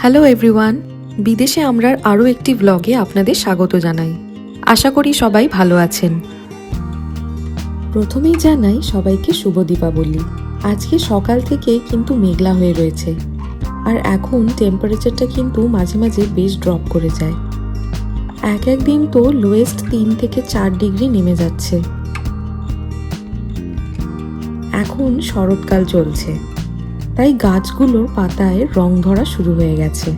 Hello everyone, বিদেশে আমরার আরও একটি ব্লগে আপনাদের স্বাগত জানাই। আশা করি সবাই ভালো আছেন। প্রথমেই জানাই সবাইকে শুভ দীপাবলি। আজকে সকাল থেকে কিন্তু মেঘলা হয়ে রয়েছে। আর এখন টেম্পারেচারটা কিন্তু মাঝে মাঝে বেশ ড্রপ করে যায়। এক এক দিন তো লোয়েস্ট তিন থেকে চার ডিগ্রি নেমে যাচ্ছে। এখন শরৎকাল চলছে। তাই গাছগুলোর পাতায় রং ধরা শুরু হয়ে গেছে।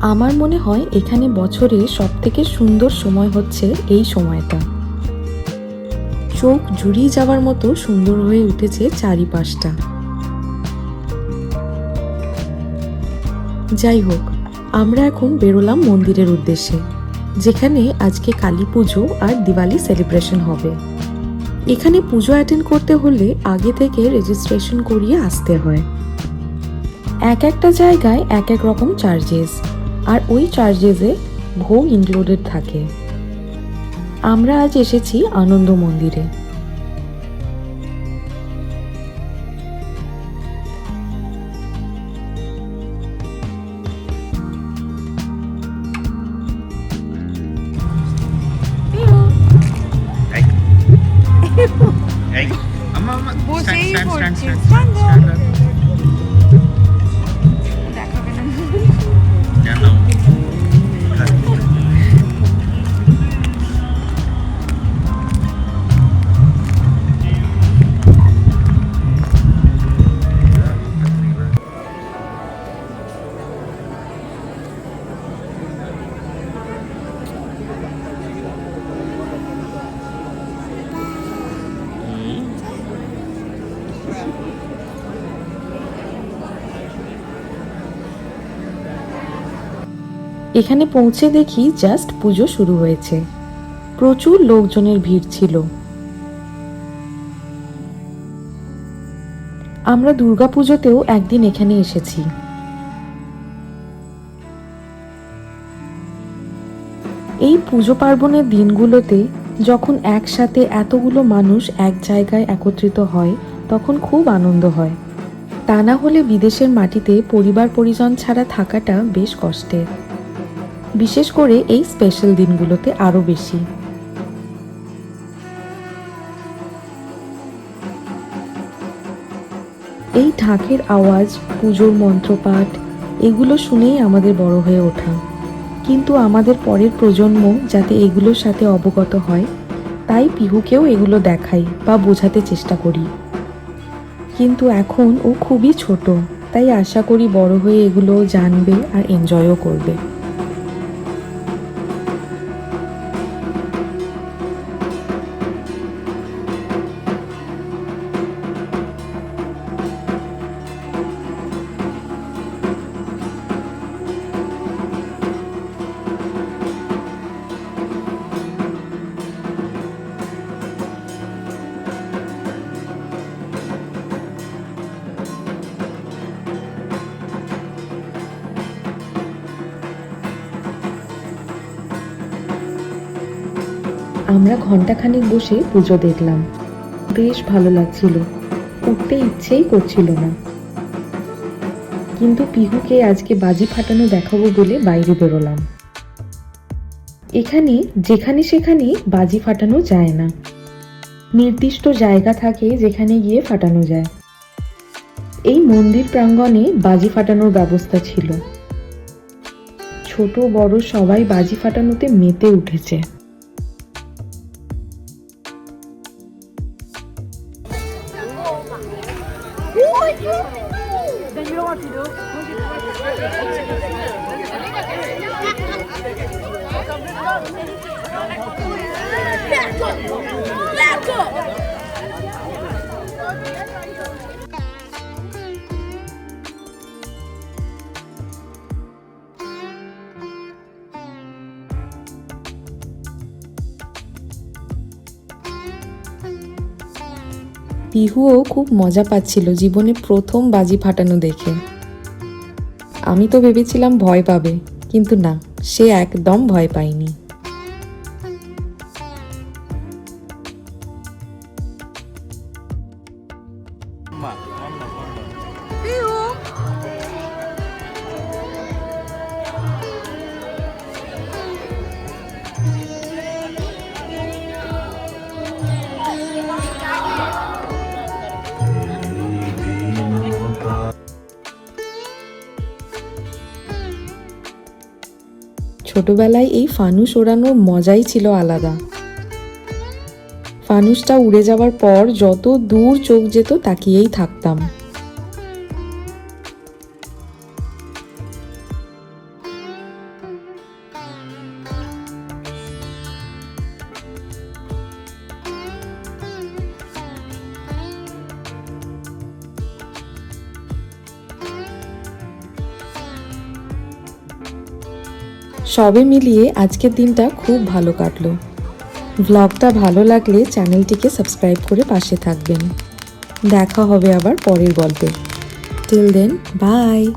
আমার মনে হয় এখানে বছরে সব থেকে সুন্দর সময় হচ্ছে এই সময়টা। চোখ জুড়িয়ে যাওয়ার মতো সুন্দর হয়ে উঠেছে চারিপাশটা। যাই হোক, আমরা এখন বেরোলাম মন্দিরের উদ্দেশ্যে, যেখানে আজকে কালী পুজো আর দিওয়ালি সেলিব্রেশন হবে। এখানে পুজো অ্যাটেন্ড করতে হলে আগে থেকে রেজিস্ট্রেশন করিয়ে আসতে হয়। এক একটা জায়গায় এক এক রকম চার্জেস আর ওই চার্জেসে ভোগ ইনক্লুডেড থাকে। আমরা আজ এসেছি আনন্দ মন্দিরে। বসেই stand, stand, পড়ছি। এখানে পৌঁছে দেখি জাস্ট পুজো শুরু হয়েছে। প্রচুর লোকজনের ভিড় ছিল। আমরা দুর্গাপুজোতেও একদিন এখানে এসেছি। এই পুজো পার্বণের দিনগুলোতে যখন একসাথে এতগুলো মানুষ এক জায়গায় একত্রিত হয়, তখন খুব আনন্দ হয়। তা না হলে বিদেশের মাটিতে পরিবার পরিজন ছাড়া থাকাটা বেশ কষ্টের। বিশেষ করে এই স্পেশাল দিনগুলোতে আরও বেশি। এই ঢাকের আওয়াজ, পুজোর মন্ত্রপাঠ, এগুলো শুনেই আমাদের বড় হয়ে ওঠা। কিন্তু আমাদের পরের প্রজন্ম যাতে এগুলোর সাথে অবগত হয়, তাই পিহুকেও এগুলো দেখাই বা বোঝাতে চেষ্টা করি। কিন্তু এখন ও খুবই ছোট, তাই আশা করি বড় হয়ে এগুলো জানবে আর এনজয়ও করবে। আমরা ঘন্টাখানিক বসে পুজো দেখলাম। বেশ ভালো লাগছিল। উঠতে ইচ্ছেই করছিল না। কিন্তু পিহুকে আজকে বাজি ফাটানো দেখাবো বলে বাইরে বেরোলাম। এখানে যেখানে সেখানে বাজি ফাটানো যায় না। নির্দিষ্ট জায়গা থাকে যেখানে গিয়ে ফাটানো যায়। এই মন্দির প্রাঙ্গণে বাজি ফাটানোর ব্যবস্থা ছিল। ছোট বড় সবাই বাজি ফাটানোতে মেতে উঠেছে। Then you know what to do. Back up! Back up! পিহুও খুব মজা পাচ্ছিল জীবনে প্রথম বাজি ফাটানো দেখে। আমি তো ভেবেছিলাম ভয় পাবে, কিন্তু না, সে একদম ভয় পায়নি। আম্মা ছোটবেলায় এই ফানুস ওড়ানোর মজাই ছিল আলাদা। ফানুসটা উড়ে যাওয়ার পর যত দূর চোখ যেত তাকিয়েই থাকতাম। সবে মিলিয়ে আজকের দিনটা খুব ভালো কাটলো। ব্লগটা ভালো লাগলে চ্যানেলটিকে সাবস্ক্রাইব করে পাশে থাকবেন। দেখা হবে আবার পরের গল্পে। Till then by